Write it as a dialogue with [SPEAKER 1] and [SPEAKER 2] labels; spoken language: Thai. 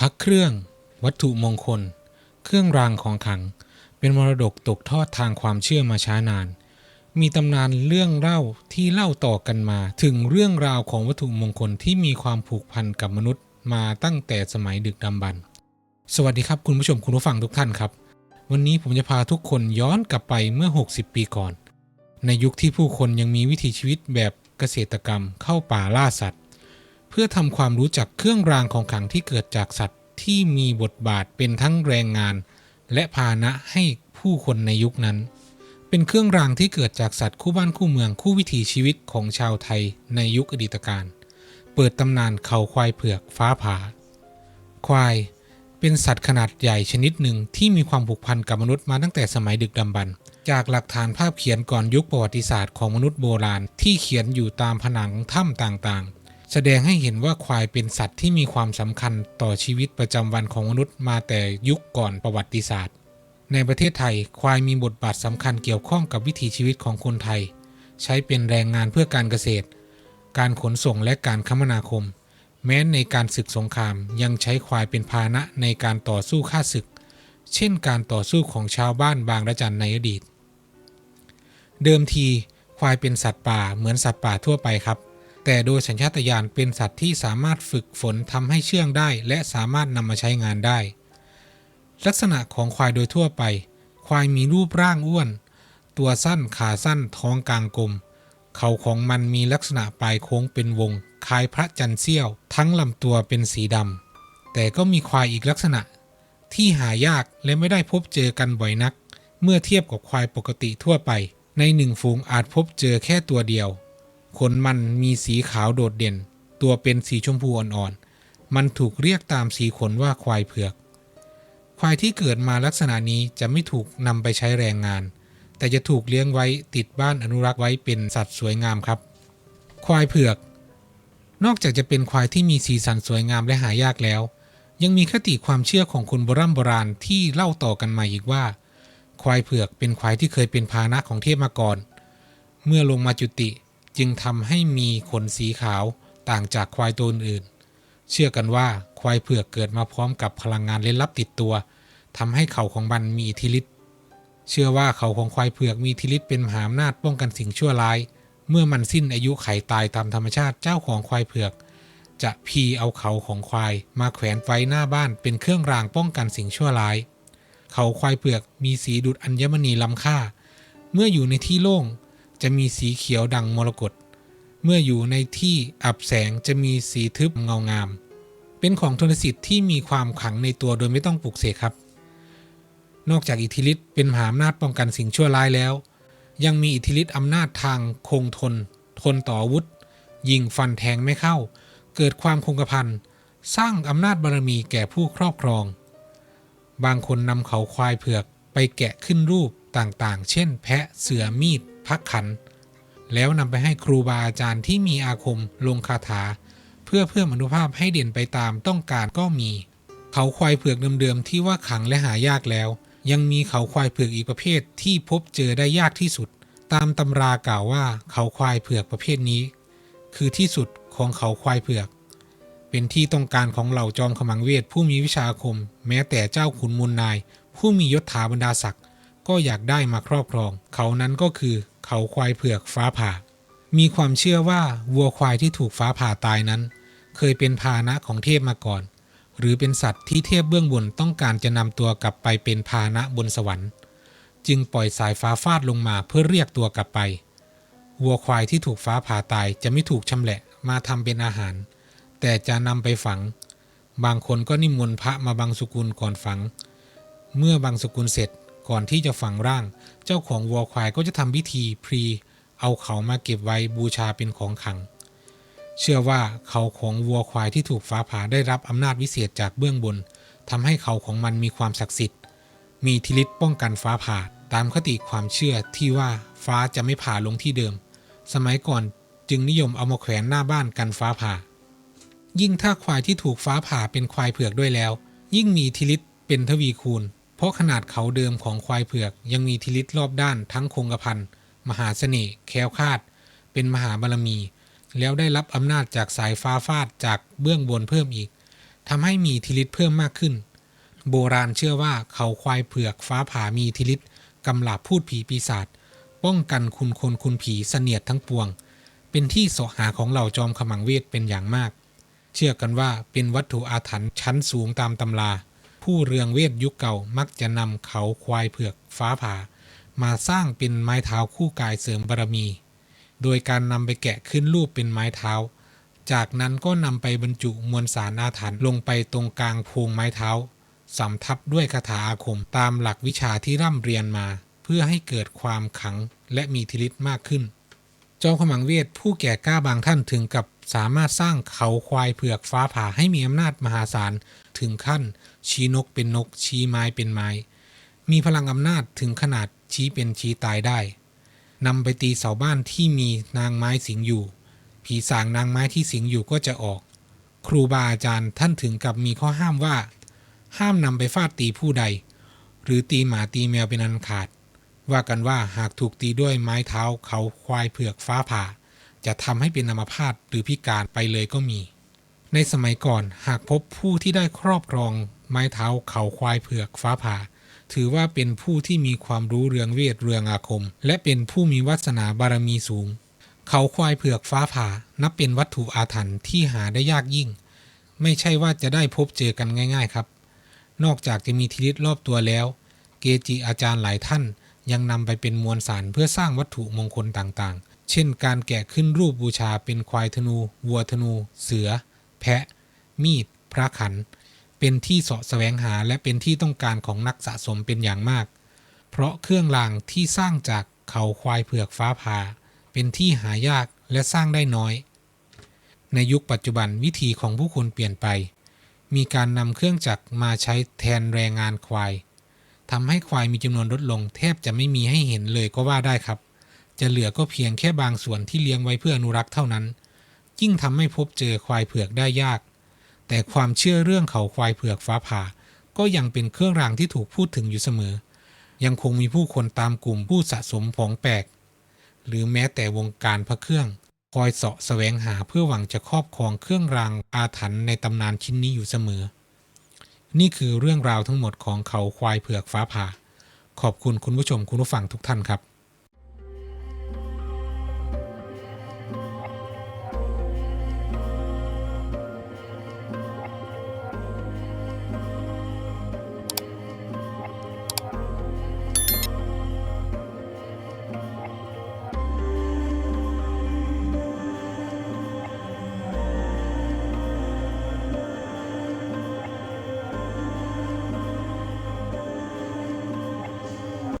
[SPEAKER 1] พระเครื่อง วัตถุมงคล เครื่องรางของขลัง เป็นมรดกตกทอดทางความเชื่อมาช้านาน มีตำนานเรื่องเล่าที่เล่าต่อกันมา ถึงเรื่องราวของวัตถุมงคลที่มีความผูกพันกับมนุษย์มาตั้งแต่สมัยดึกดำบรรพ์สวัสดีครับคุณผู้ชมคุณผู้ฟังทุกท่านครับ วันนี้ผมจะพาทุกคนย้อนกลับไปเมื่อ 60 ปีก่อน ในยุคที่ผู้คนยังมีวิถีชีวิตแบบเกษตรกรรมเข้าป่าล่าสัตว์ เพื่อทำความรู้จักเครื่องรางของขลังที่เกิดจากสัตว์ ที่มีบทบาทเป็นทั้งแรงงาน และพาหนะให้ผู้คนในยุคนั้น เป็นเครื่องรางที่เกิดจากสัตว์คู่บ้านคู่เมืองคู่วิถีชีวิตของชาวไทยในยุคอดีตการ เปิดตำนานเขาควายเผือกฟ้าผ่าควายเป็นสัตว์ขนาดใหญ่ชนิดหนึ่งที่มีความผูกพันกับมนุษย์มาตั้งแต่สมัยดึกดำบรรพ์จากหลักฐานภาพเขียนก่อนยุคประวัติศาสตร์ของมนุษย์โบราณที่เขียนอยู่ตามผนังถ้ำต่างๆ แสดงให้เห็นว่าควายเป็นสัตว์ที่มีความสำคัญต่อชีวิตประจำวันของมนุษย์มาแต่ยุคก่อนประวัติศาสตร์ ในประเทศไทยควายมีบทบาทสำคัญเกี่ยวข้องกับวิถีชีวิตของคนไทย ใช้เป็นแรงงานเพื่อการเกษตร การขนส่งและการคมนาคม แม้ในการศึกสงครามยังใช้ควายเป็นพาหนะในการต่อสู้ฆ่าศึก เช่นการต่อสู้ของชาวบ้านบางระจันในอดีต เดิมทีควายเป็นสัตว์ป่าเหมือนสัตว์ป่าทั่วไปครับ แต่โดยสัญชาตญาณเป็นสัตว์ที่สามารถฝึกฝนทำให้เชื่องได้ และสามารถนำมาใช้งานได้ ลักษณะของควายโดยทั่วไป ควายมีรูปร่างอ้วน ตัวสั้นขาสั้นท้องกลางกลม เขาของมันมีลักษณะปลายโค้งเป็นวง คล้ายพระจันทร์เสี้ยว ทั้งลำตัวเป็นสีดำแต่ก็มีควายอีกลักษณะ ที่หายากและไม่ได้พบเจอกันบ่อยนัก เมื่อเทียบกับควายปกติทั่วไป ในหนึ่งฝูงอาจพบเจอแค่ตัวเดียว ขนมันมีสีขาวโดดเด่น ตัวเป็นสีชมพูอ่อนๆ มันถูกเรียกตามสีขนว่าควายเผือก ควายที่เกิดมาลักษณะนี้จะไม่ถูกนำไปใช้แรงงาน แต่จะถูกเลี้ยงไว้ติดบ้านอนุรักษ์ไว้เป็นสัตว์สวยงามครับ ควายเผือก นอกจากจะเป็นควายที่มีสีสันสวยงามและหายากแล้ว ยังมีคติความเชื่อของคนโบราณโบราณที่เล่าต่อกันมาอีกว่า ควายเผือกเป็นควายที่เคยเป็นพาหนะของเทพมาก่อน เมื่อลงมาจุติ จึงทำให้มีขนสีขาวต่างจากควายตัวอื่น เชื่อกันว่าควายเผือกเกิดมาพร้อมกับพลังงานเล่นลับติดตัวทำให้เขาของมันมีอิทธิฤทธิ์เชื่อว่าเขาของควายเผือกมีอิทธิฤทธิ์เป็นมหาอำนาจป้องกันสิ่งชั่วร้าย เมื่อมันสิ้นอายุไขตายตามธรรมชาติเจ้าของควายเผือก จะพีเอาเขาของควายมาแขวนไว้หน้าบ้านเป็นเครื่องรางป้องกันสิ่งชั่วร้าย เขาควายเผือกมีสีดุจอัญมณีล้ำค่า เมื่ออยู่ในที่โล่ง จะมีสีเขียวดังมรกตเมื่ออยู่ในที่อับแสงจะมีสีทึบเงางาม เป็นของทนสิทธิ์ที่มีความขังในตัวโดยไม่ต้องปลุกเสกครับ นอกจากอิทธิฤทธิ์เป็นมหาอำนาจป้องกันสิ่งชั่วร้ายแล้ว ยังมีอิทธิฤทธิ์อำนาจทางคงทน ทนต่ออาวุธ ยิงฟันแทงไม่เข้า เกิดความคงกระพันสร้างอำนาจบารมีแก่ผู้ครอบครอง บางคนนำเขาควายเผือกไปแกะขึ้นรูปต่างๆ เช่น แพะเสือมีด พักขัน แล้วนำไปให้ครูบาอาจารย์ที่มีอาคมลงคาถา เพื่อเพิ่มอนุภาพให้เด่นไปตามต้องการก็มี เขาควายเผือกเดิมๆที่ว่าขังและหายากแล้ว ยังมีเขาควายเผือกอีกประเภทที่พบเจอได้ยากที่สุด ตามตำรากล่าวว่าเขาควายเผือกประเภทนี้ คือที่สุดของเขาควายเผือก เป็นที่ต้องการของเหล่าจอมขมังเวทผู้มีวิชาอาคม แม้แต่เจ้าขุนมูลนาย ผู้มียศถาบรรดาศักดิ์ก็อยากได้มาครอบครอง เขานั้นก็คือ เขาควายเผือกฟ้าผ่า มีความเชื่อว่าวัวควายที่ถูกฟ้าผ่าตายนั้น เคยเป็นพาหนะของเทพมาก่อน หรือเป็นสัตว์ที่เทพเบื้องบนต้องการจะนำตัวกลับไปเป็นพาหนะบนสวรรค์ จึงปล่อยสายฟ้าฟาดลงมาเพื่อเรียกตัวกลับไป วัวควายที่ถูกฟ้าผ่าตายจะไม่ถูกชำแหละมาทำเป็นอาหาร แต่จะนำไปฝัง บางคนก็นิมนต์พระมาบังสุกุลก่อนฝัง เมื่อบังสุกุลเสร็จ ก่อนที่จะฝังร่าง เจ้าของวัวควายก็จะทำพิธีพรี เอาเขามาเก็บไว้บูชาเป็นของขัง เชื่อว่าเขาของวัวควายที่ถูกฟ้าผ่าได้รับอำนาจวิเศษจากเบื้องบนทำให้เขาของมันมีความศักดิ์สิทธิ์ มีทิฤทธิ์ป้องกันฟ้าผ่าตามคติความเชื่อที่ว่าฟ้าจะไม่ผ่าลงที่เดิม สมัยก่อนจึงนิยมเอามาแขวนหน้าบ้านกันฟ้าผ่า ยิ่งถ้าควายที่ถูกฟ้าผ่าเป็นควายเผือกด้วยแล้ว ยิ่งมีทิฤทธิ์เป็นทวีคูณ เพราะขนาดเขาเดิมของควายเผือกยังมีทิฤทธิ์รอบด้านทั้งคงกระพันมหาเสน่ห์แคล้วคาด เป็นมหาบารมี แล้วได้รับอำนาจจากสายฟ้าฟาดจากเบื้องบนเพิ่มอีกทำให้มีอิทธิฤทธิ์เพิ่มมากขึ้น โบราณเชื่อว่าเขาควายเผือกฟ้าผ่ามีอิทธิฤทธิ์กำลาบพูดผีปีศาจป้องกันคุณคนคุณผีเสนียดทั้งปวง เป็นที่สหาของเหล่าจอมขมังเวทเป็นอย่างมาก เชื่อกันว่าเป็นวัตถุอาถรรพ์ชั้นสูงตามตำรา ผู้เรืองเวทยุคเก่ามักจะนำเขาควายเผือกฟ้าผ่า มาสร้างเป็นไม้เท้าคู่กายเสริมบารมี โดยการนำไปแกะขึ้นรูปเป็นไม้เท้า จากนั้นก็นำไปบรรจุมวลสารอาถรรพ์ลงไปตรงกลางพรงไม้เท้าสำทับด้วยคาถาอาคมตามหลักวิชาที่ร่ำเรียนมา เพื่อให้เกิดความขังและมีอิทธิฤทธิ์มากขึ้น จอมขมังเวทผู้แก่กล้าบางท่านถึงกับสามารถสร้างเขาควายเผือกฟ้าผ่าให้มีอำนาจมหาศาลถึงขั้น ชี้นกเป็นนก ชี้ไม้เป็นไม้ มีพลังอำนาจถึงขนาดชี้เป็นชี้ตายได้นำไปตีเสาบ้านที่มีนางไม้สิงอยู่ ผีสางนางไม้ที่สิงอยู่ก็จะออก ครูบาอาจารย์ท่านถึงกับมีข้อห้ามว่า ห้ามนำไปฟาดตีผู้ใด หรือตีหมาตีแมวเป็นอันขาด ว่ากันว่าหากถูกตีด้วยไม้เท้าเขาควายเผือกฟ้าผ่า จะทำให้เป็นอัมพาตหรือพิการไปเลยก็มี ในสมัยก่อนหากพบผู้ที่ได้ครอบครอง ไม้เท้าเขาควายเผือกฟ้าผ่า ถือว่าเป็นผู้ที่มีความรู้เรืองเวทเรืองอาคม และเป็นผู้มีวาสนาบารมีสูง เขาควายเผือกฟ้าผ่า นับเป็นวัตถุอาถรรพ์ที่หาได้ยากยิ่ง ไม่ใช่ว่าจะได้พบเจอกันง่าย ๆครับ นอกจากจะมีทิฤทธิ์รอบตัวแล้ว เกจิอาจารย์หลายท่านยังนำไปเป็นมวลสารเพื่อสร้างวัตถุมงคลต่างๆ เช่น การแกะขึ้นรูปบูชาเป็นควายธนู วัวธนู เสือ แพะ มีด พระขัน เป็นที่เสาะแสวงหาและเป็นที่ต้องการของนักสะสมเป็นอย่างมาก เพราะเครื่องรางที่สร้างจากเขาควายเผือกฟ้าผ่าเป็นที่หายากและสร้างได้น้อย ในยุคปัจจุบันวิธีของผู้คนเปลี่ยนไป มีการนำเครื่องจักรมาใช้แทนแรงงานควายทำให้ควายมีจำนวนลดลง แทบจะไม่มีให้เห็นเลยก็ว่าได้ครับ จะเหลือก็เพียงแค่บางส่วนที่เลี้ยงไว้เพื่ออนุรักษ์เท่านั้น ยิ่งทำให้พบเจอควายเผือกได้ยาก แต่ความเชื่อเรื่องเขาควายเผือกฟ้าผ่า ก็ยังเป็นเครื่องรางที่ถูกพูดถึงอยู่เสมอ ยังคงมีผู้คนตามกลุ่มผู้สะสมของแปลก หรือแม้แต่วงการพระเครื่อง คอยเสาะแสวงหาเพื่อหวังจะครอบครองเครื่องรางอาถรรพ์ในตำนานชิ้นนี้อยู่เสมอ นี่คือเรื่องราวทั้งหมดของเขาควายเผือกฟ้าผ่า ขอบคุณคุณผู้ชมคุณผู้ฟังทุกท่านครับ